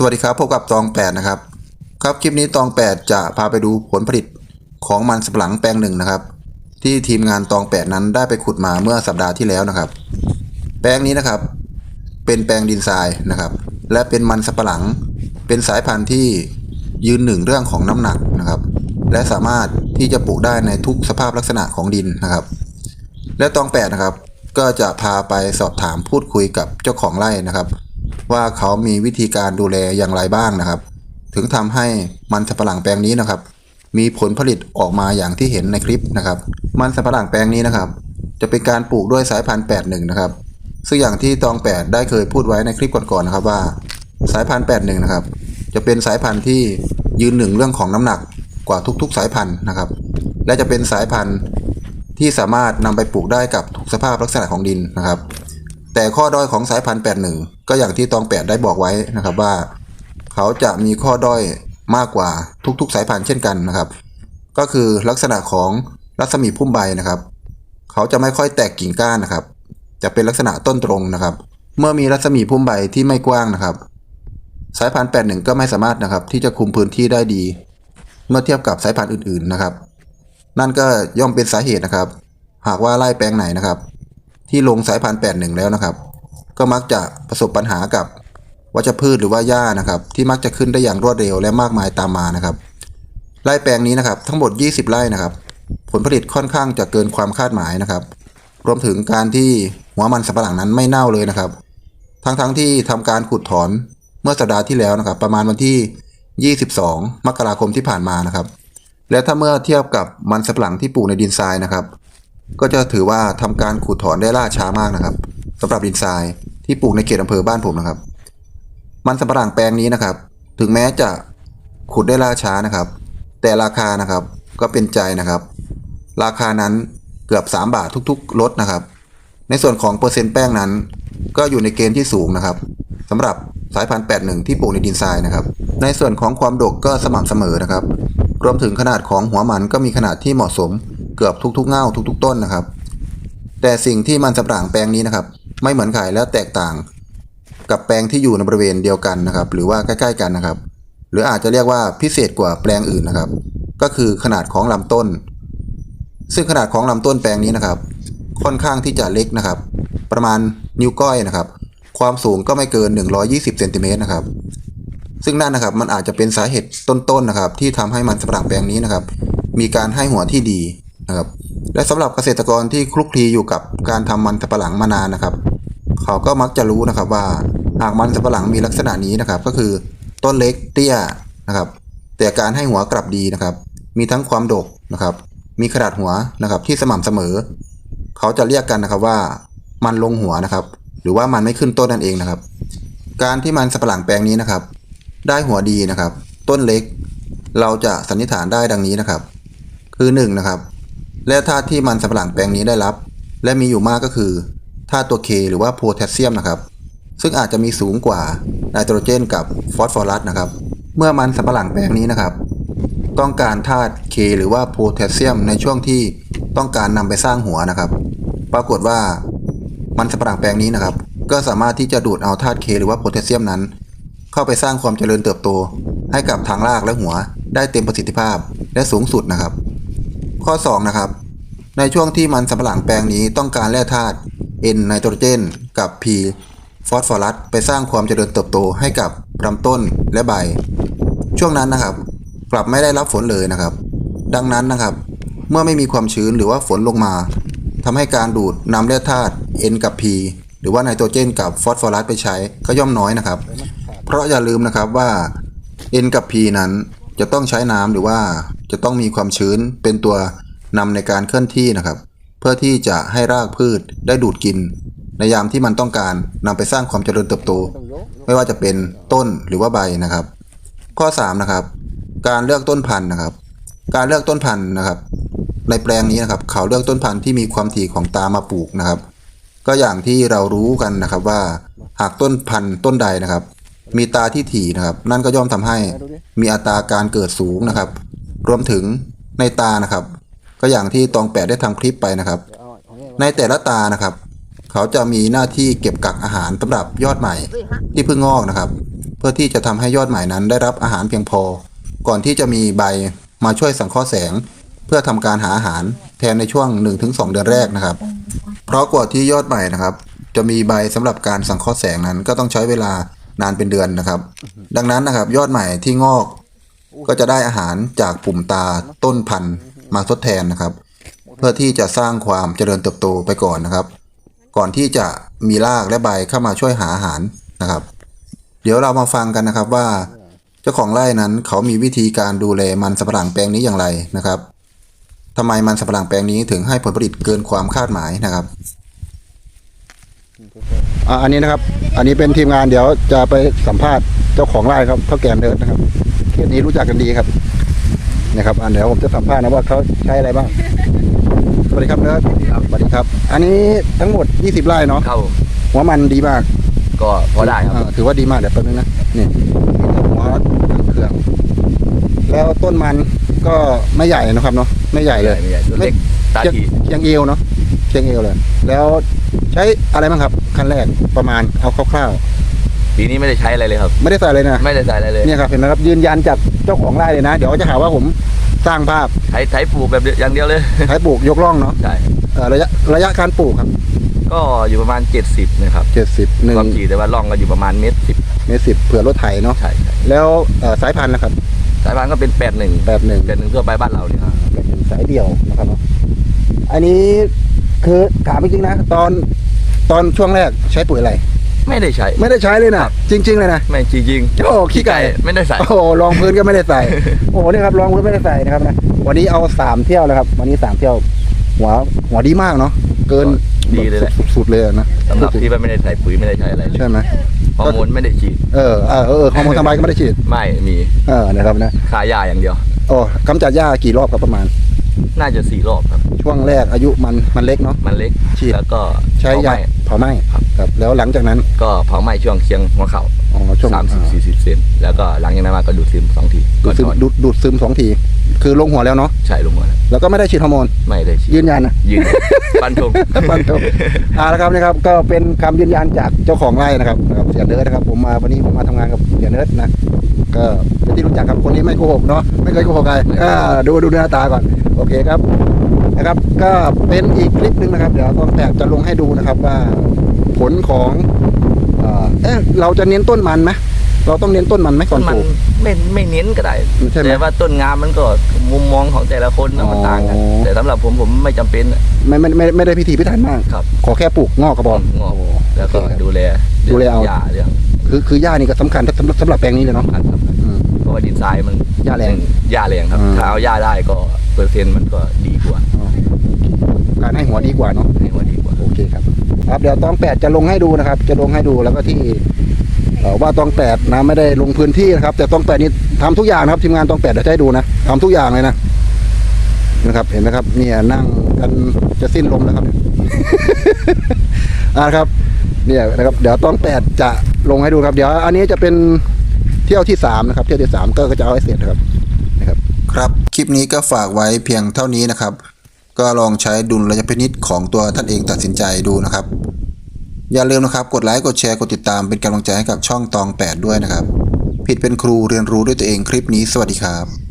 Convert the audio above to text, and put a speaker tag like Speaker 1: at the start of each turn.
Speaker 1: สวัสดีครับพบกับตองแปดนะครับ ครับคลิปนี้ตองแปดจะพาไปดูผลผลิตของมันสำปะหลังแปลงหนึ่งนะครับ ที่ทีมงานตองแปดนั้นได้ไปขุดมาเมื่อสัปดาห์ที่แล้วนะครับ แปลงนี้นะครับ เป็นแปลงดินทรายนะครับ และเป็นมันสำปะหลัง เป็นสายพันธุ์ที่ยืนหนึ่งเรื่องของน้ำหนักนะครับ และสามารถที่จะปลูกได้ในทุกสภาพลักษณะของดินนะครับ และตองแปดนะครับ ก็จะพาไปสอบถามพูดคุยกับเจ้าของไร่นะครับ ว่าเขามีวิธีการดูแลอย่างไรบ้างนะครับ ถึงทำให้มันสำปะหลังแปลงนี้นะครับ มีผลผลิตออกมาอย่างที่เห็นในคลิปนะครับ มันสำปะหลังแปลงนี้นะครับ จะเป็นการปลูกด้วยสายพันธุ์81นะครับซึ่งอย่างที่ตองแปดได้เคยพูดไว้ในคลิปก่อนๆนะครับว่า สายพันธุ์81นะครับ จะเป็นสายพันธุ์ที่ยืนหนึ่งเรื่องของน้ำหนักกว่าทุกๆ สายพันธุ์นะครับ และจะเป็นสายพันธุ์ที่สามารถนำไปปลูกได้กับทุกสภาพลักษณะของดินนะครับ แต่ข้อด้อยของสายพันธุ์81 ก็อย่างที่ตองแปดได้บอกไว้นะครับว่า เขาจะมีข้อด้อยมากกว่าทุกๆ สายพันธุ์เช่นกันนะครับ ก็คือลักษณะของรัศมีพุ่มใบนะครับ เขาจะไม่ค่อยแตกกิ่งก้านนะครับ จะเป็นลักษณะต้นตรงนะครับ เมื่อมีรัศมีพุ่มใบที่ไม่กว้างนะครับ สายพันธุ์81ก็ไม่สามารถนะครับ ที่จะคุมพื้นที่ได้ดี เมื่อเทียบกับสายพันธุ์อื่นๆนะครับ นั่นก็ย่อมเป็นสาเหตุนะครับ หากว่าไร่แปลงไหนนะครับ ที่ลงสายพันธุ์81แล้วนะครับ ก็มักจะประสบปัญหากับวัชพืชหรือว่าหญ้านะครับ ที่มักจะขึ้นได้อย่างรวดเร็วและมากมายตามมานะครับไร่แปลงนี้นะครับทั้งหมด 20 ไร่นะครับ ผลผลิตค่อนข้างจะเกินความคาดหมายนะครับ รวมถึงการที่หัวมันสำปะหลังนั้นไม่เน่าเลยนะครับ ทั้งๆทที่ทำการขุดถอนเมื่อสัปดาห์ที่แล้วนะครับ ประมาณวันที่ 22 มกราคมที่ผ่านมานะครับ และถ้าเมื่อเทียบกับมันสำปะหลังที่ปลูกในดินทรายนะครับ ก็จะถือว่าทำการขุดถอนได้ล่าช้ามากนะครับสำหรับดินทราย ที่ปลูกในเขตอำเภอบ้านผมนะครับ มันสำปะหลังแปลงนี้นะครับ ถึงแม้จะขุดได้ล่าช้านะครับ แต่ราคานะครับก็เป็นใจนะครับ ราคานั้นเกือบ 3 บาททุกๆรถนะครับ ในส่วนของเปอร์เซ็นต์แป้งนั้น ก็อยู่ในเกณฑ์ที่สูงนะครับสำหรับสายพันธุ์81 ที่ปลูกในดินทรายนะครับ ในส่วนของความดกก็สม่ำเสมอนะครับ รวมถึงขนาดของหัวมันก็มีขนาดที่เหมาะสมเกือบทุกๆเง่าทุก ๆ ต้นนะครับ แต่สิ่งที่มันสำปะหลังแปลงนี้นะครับ ไม่เหมือนไข่และแตกต่าง กับแปลงที่อยู่ในบริเวณเดียวกันนะครับ หรือว่าใกล้ๆกันนะครับ หรืออาจจะเรียกว่าพิเศษกว่าแปลงอื่นนะครับ ก็คือขนาดของลำต้น ซึ่งขนาดของลำต้นแปลงนี้นะครับ ค่อนข้างที่จะเล็กนะครับ ประมาณนิ้วก้อยนะครับ ความสูงก็ไม่เกิน 120เซนติเมตรนะครับซึ่งนั่นนะครับมันอาจจะเป็นสาเหตุต้นๆนะครับ ที่ทำให้มันสำปะหลังแปลงนี้นะครับ มีการให้หัวที่ดีนะครับ และสำหรับเกษตรกรที่คลุกคลีอยู่กับการทำมันสำปะหลังมานานนะครับ เขาก็มักจะรู้นะครับว่าหากมันสำปะหลังมีลักษณะนี้นะครับ ก็คือต้นเล็กเตี้ยนะครับ แต่การให้หัวกลับดีนะครับ มีทั้งความดกนะครับ มีขนาดหัวนะครับ ที่สม่ำเสมอ เขาจะเรียกกันนะครับว่ามันลงหัวนะครับ หรือว่ามันไม่ขึ้นต้นนั่นเองนะครับ การที่มันสำปะหลังแปลงนี้นะครับ ได้หัวดีนะครับ ต้นเล็ก เราจะสันนิษฐานได้ดังนี้นะครับ คือ1นงนะครับและธาตุที่มันสำปะหลังแปลงนี้ได้รับ และมีอยู่มากก็คือ ธาตุตัวเคหรือว่าโพแทสเซียมนะครับซึ่งอาจจะมีสูงกว่าไนโตรเจนกับฟอสฟอรัสนะครับ เมื่อมันสำปะหลังแปลงนี้นะครับ ต้องการธาตุเคหรือว่าโพแทสเซียมในช่วงที่ต้องการนำไปสร้างหัวนะครับ ปรากฏว่ามันสำปะหลังแปลงนี้นะครับ ก็สามารถที่จะดูดเอาธาตุเคหรือว่าโพแทสเซียมนั้น เข้าไปสร้างความเจริญเติบโต ให้กับทางรากและหัวได้เต็มประสิทธิภาพและสูงสุดนะครับ ข้อ2นะครับในช่วงที่มันสำปะหลังแปลงนี้ต้องการแร่ธาตุ N ไนโตรเจน กับ P ฟอสฟอรัสไปสร้างความเจริญเติบโตให้กับลำต้นและใบ ช่วงนั้นนะครับ กลับไม่ได้รับฝนเลยนะครับ ดังนั้นนะครับ เมื่อไม่มีความชื้นหรือว่าฝนลงมาทำให้การดูดนำแร่ธาตุ N กับ P หรือว่าไนโตรเจน กับฟอสฟอรัสไปใช้ก็ย่อมน้อยนะครับ เพราะอย่าลืมนะครับว่า N กับ P นั้นจะต้องใช้น้ำหรือว่าจะต้องมีความชื้นเป็นตัวนำในการเคลื่อนที่นะครับ เพื่อที่จะให้รากพืชได้ดูดกิน ในยามที่มันต้องการนำไปสร้างความเจริญเติบโต ไม่ว่าจะเป็นต้นหรือว่าใบนะครับ ข้อ3นะครับการเลือกต้นพันธุ์นะครับ การเลือกต้นพันธุ์นะครับ ในแปลงนี้นะครับ เขาเลือกต้นพันธุ์ที่มีความถี่ของตามาปลูกนะครับ ก็อย่างที่เรารู้กันนะครับว่าหากต้นพันธุ์ต้นใดนะครับ มีตาที่ถี่นะครับ นั่นก็ย่อมทำให้มีอัตราการเกิดสูงนะครับ รวมถึงในตานะครับ ก็อย่างที่ตองแปดได้ทำคลิปไปนะครับ ในแต่ละตานะครับ เขาจะมีหน้าที่เก็บกักอาหารสำหรับยอดใหม่ที่เพิ่งงอกนะครับ เพื่อที่จะทำให้ยอดใหมายนั้นได้รับอาหารเพียงพอ ก่อนที่จะมีใบมาช่วยสังเคราะห์แสง เพื่อทำการหาอาหารแทนในช่วง 1-2 เดือนแรกนะครับ เพราะกว่าที่ยอดใหม่นะครับ จะมีใบสำหรับการสังเคราะห์แสงนั้น ก็ต้องใช้เวลานานเป็นเดือนนะครับ ดังนั้นนะครับ ยอดใหม่ที่งอกก็จะได้อาหารจากปุ่มตาต้นพันธุ์ มาทดแทนนะครับ เพื่อที่จะสร้างความเจริญเติบโตไปก่อนนะครับ ก่อนที่จะมีรากและใบเข้ามาช่วยหาอาหารนะครับ เดี๋ยวเรามาฟังกันนะครับว่า เจ้าของไร่นั้นเขามีวิธีการดูแลมันสำปะหลังแปลงนี้อย่างไรนะครับทำไมมันสำปะหลังแปลงนี้ถึงให้ผลผลิตเกินความคาดหมายนะครับ
Speaker 2: อ่าอันนี้นะครับ อันนี้เป็นทีมงานเดี๋ยวจะไปสัมภาษณ์เจ้าของไร่ครับเท่าแก่เนิร์ดนะครับเขตนี้รู้จักกันดีครับ นะครับอันเดี๋ยวผมจะสัมภาษณ์นะว่าเขาใช้อะไรบ้างสวัสดีครับเนิร์ดสวัสดีครับ อันนี้ทั้งหมด 20ไร่เนาะ
Speaker 3: ครับผม
Speaker 2: หัวมันดีมาก
Speaker 3: ก็พอได้ครับา
Speaker 2: ถือว่าดีมากเดี๋ยวแป๊บนึงนะนี่หัวเครื่อง แล้วต้นมันก็ไม่ใหญ่นะครับเนาะไม่ใหญ่เลย
Speaker 3: ไม่ใหญ่ตัวเล็กตา
Speaker 2: เชียง
Speaker 3: ที
Speaker 2: เชียงเอวเนาะเชียงเอวเลย แล้วใช้อะไรบ้างครับขั้นแรกประมาณเอาคร่าว
Speaker 3: ปีนี้ไม่ได้ใช้อะไรเลยครับ
Speaker 2: ๆไม่ได้ใส่เลยนะ
Speaker 3: ไม่ได้ใส่อะไรเลย
Speaker 2: เนี่ยครับเห็นไหมครับยืนยันจากเจ้าของไร่เลยนะ เดี๋ยวจะหาว่าผมสร้างภาพ
Speaker 3: ใช้ใช้ปลูกแบบอย่างเดียวเลย
Speaker 2: ใช้ปลูกยกร่องเนาะ
Speaker 3: ใช่
Speaker 2: เอ่อระยะระยะการปลูกครับ
Speaker 3: ก็อยู่ประมาณ 70นะครับ
Speaker 2: เจ็ดสิบหนึ่ง
Speaker 3: ความถี่แต่ว่าร่องก็อยู่ประมาณเมตรสิบ
Speaker 2: เมตรสิบเผื่อรถไถเนาะ
Speaker 3: ใช่ใช่
Speaker 2: แล้วเอ่อสายพันธุ์นะครับ
Speaker 3: สายพันธุ์ก็เป็นแปดหนึ่ง
Speaker 2: แบบหนึ่ง
Speaker 3: แปดหนึ่งทั่วไปบ้านเราเนี่ยครับ
Speaker 2: แบบหนึ่งสายเดี่ยวนะครับเนาะอันนี้คือถามจริงๆนะ ตอนตอนช่วงแรกใช้ปุ๋ยอะไร
Speaker 3: ไม่ได้ใช้
Speaker 2: ไม่ได้ใช้เลยนะจริง ๆ เลยนะ
Speaker 3: ไม่จริงจริง
Speaker 2: โอ้ขี้ไก่
Speaker 3: ไม่ได้ใส่
Speaker 2: โอ้โหรองพื้นก็ไม่ได้ใส่โอ้โหนี่ครับรองพื้นไม่ได้ใส่นะครับนะวันนี้เอาสามเที่ยวแล้วครับ วันนี้สามเที่ยวหัวหัวดีมากเนาะเกิน
Speaker 3: ดีเลยแหละ
Speaker 2: สุดๆเลยนะ
Speaker 3: สำหรับที่ว่าไม่ได้ใส่ปุ๋ยไม่ได้ใช้อะไรเลย
Speaker 2: ใช่ไหม
Speaker 3: ฮอร์โมนไม่ได้ฉีด
Speaker 2: เออเออเออฮอร์โมนทำลายก็ไม่ได้ฉีด
Speaker 3: ไม่มี
Speaker 2: เออนะครับนะ
Speaker 3: ค่ายาอย่างเดียว
Speaker 2: โอ้กำจัดหญ้ากี่รอบครับประมาณ
Speaker 3: น่าจะสี่รอบครับ
Speaker 2: ช่วงแรกอายุมันมันเล็กเนาะ
Speaker 3: มันเล็ก
Speaker 2: ฉีด
Speaker 3: แล้วก็
Speaker 2: ใช้
Speaker 3: เผายาไหม้
Speaker 2: เผาไหม้
Speaker 3: ครับ
Speaker 2: ครับแล้วหลังจากนั้น
Speaker 3: ก็เผาไหม้ช่วงเคียงหัวเข่า
Speaker 2: อ๋อช่วง
Speaker 3: สามสิบ
Speaker 2: อ่า
Speaker 3: สี่สิบเซนแล้วก็หลังจากนั้นมาก็ดูดซึมสองที
Speaker 2: ดู
Speaker 3: ก่อ
Speaker 2: ด
Speaker 3: น
Speaker 2: ซึม
Speaker 3: นอน
Speaker 2: ดูดดูดซึมสองที คือลงหัวแล้วเนาะ
Speaker 3: ใช่ลงมาแล้ว
Speaker 2: แล้วก็ไม่ได้ฉีดฮอร์โมน
Speaker 3: ไม่ได้ฉีด
Speaker 2: ยืนยันนะ
Speaker 3: ยืนฟันธง
Speaker 2: ฟันธงอ่านะครับนะครับก็เป็นคำยืนยันจากเจ้าของไร่นะครับนะครับเสียเนิร์ดนะครับ ผมมาวันนี้ผมมาทำงานกับเสียเนิร์ดนะก็เป็นที่รู้จักครับคนนี้ไม่โกหกเนาะไม่เคยโกหกใครอ่าดูดูหน้าตาก่อนโอเคครับนะครับ ก็เป็นอีกคลิปหนึ่งนะครับ เดี๋ยวตอนแตกจะลงให้ดูนะครับว่า ผลของเอ่อเอ๊ะเราจะเน้นต้นมันไหมเราต้องเน้นต้นมันไหมก่
Speaker 3: ต้
Speaker 2: อน
Speaker 3: น
Speaker 2: ป
Speaker 3: มัน
Speaker 2: ลูก
Speaker 3: ไม่ไม่เน้นก็ได้
Speaker 2: ใช่ไหม
Speaker 3: แต่ว่าต้นงามมันก็มุมมองของแต่ละคนนะมันต่างกัน
Speaker 2: อ๋อ
Speaker 3: แต่สำหรับผมผมไม่จำเป็นอะ
Speaker 2: ไม่ไม่ไม่ไม่ได้พิธีพิถันมาก
Speaker 3: ครับ
Speaker 2: ขอแค่ปลูกงอกกระบอก
Speaker 3: งอก
Speaker 2: โแล้
Speaker 3: วก็
Speaker 2: โอเคครับ
Speaker 3: ดูแล
Speaker 2: ดูแลเอา
Speaker 3: หญ้าเรื่อง
Speaker 2: คือคือหญ้านี่ก็สำคัญสำหรับสำหรับแปลงนี้เลยเนาะ
Speaker 3: พันธุ์ครับ
Speaker 2: อืม
Speaker 3: เพราะว่าดินทรายมัน
Speaker 2: หญ้าแรง
Speaker 3: หญ้าแรงครับ
Speaker 2: อืม
Speaker 3: ถ้าเอาหญ้าได้ก็เปอร์เซ็นต์มันก็ดีกว่า
Speaker 2: อ๋อการให้หัวดีกว่าเนาะ เคครับครับเดี๋ยวตองแปดจะลงให้ดูนะครับ จะลงให้ดูแล้วก็ที่ว่าตองแปดนะไม่ได้ลงพื้นที่นะครับ แต่ตองแปดนี่ทำทุกอย่างนะครับทีมงานตองแปดเดี๋ยวให้ดูนะทำทุกอย่างเลยนะนะครับ เห็นไหมครับ เนี่ยนั่งกันจะสิ้นลมแล้วครับอ่าครับ เนี่ยนะครับ เดี๋ยวตองแปดจะลงให้ดูครับ เดี๋ยว อันนี้จะเป็นเที่ยวที่สามนะครับ เที่ยวที่สามก็จะเอาให้เสร็จครับนะครับ
Speaker 1: ครับคลิปนี้ก็ฝากไว้เพียงเท่านี้นะครับ ก็ลองใช้ดุลยพินิษของตัวท่านเองตัดสินใจดูนะครับ อย่าลืมนะครับ กดไลค์กดแชร์กดติดตามเป็นกำลังใจให้กับช่องตอง 8 ด้วยนะครับ ผิดเป็นครูเรียนรู้ด้วยตัวเองคลิปนี้สวัสดีครับ